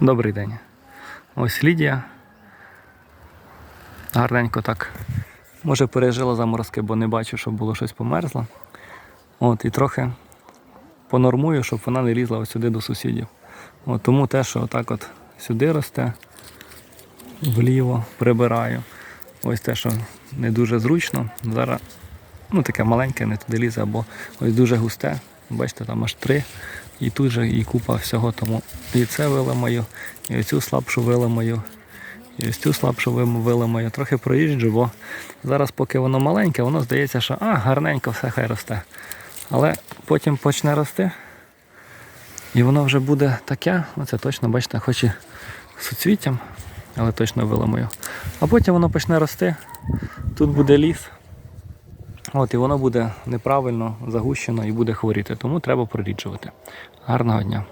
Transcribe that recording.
Добрий день. Ось Лідія. Гарненько так. Може пережила заморозки, бо не бачу, щоб було щось померзло. От, і трохи понормую, щоб вона не лізла ось сюди до сусідів. От, тому те, що отак от сюди росте, вліво прибираю. Ось те, що не дуже зручно. Зараз ну, таке маленьке, не туди лізе, або ось дуже густе. Бачите, там аж три. І тут же і купа всього. Тому і це виламаю, і оцю слабшу виламаю, і ось цю слабшу виламаю. Трохи проїжджу, бо зараз, поки воно маленьке, воно здається, що а, гарненько все хай росте. Але потім почне рости. І воно вже буде таке, оце точно, бачите, хоч і суцвіттям, але точно виламаю. А потім воно почне рости, тут буде ліс. От, і воно буде неправильно загущено і буде хворіти. Тому треба проріджувати. Гарного дня.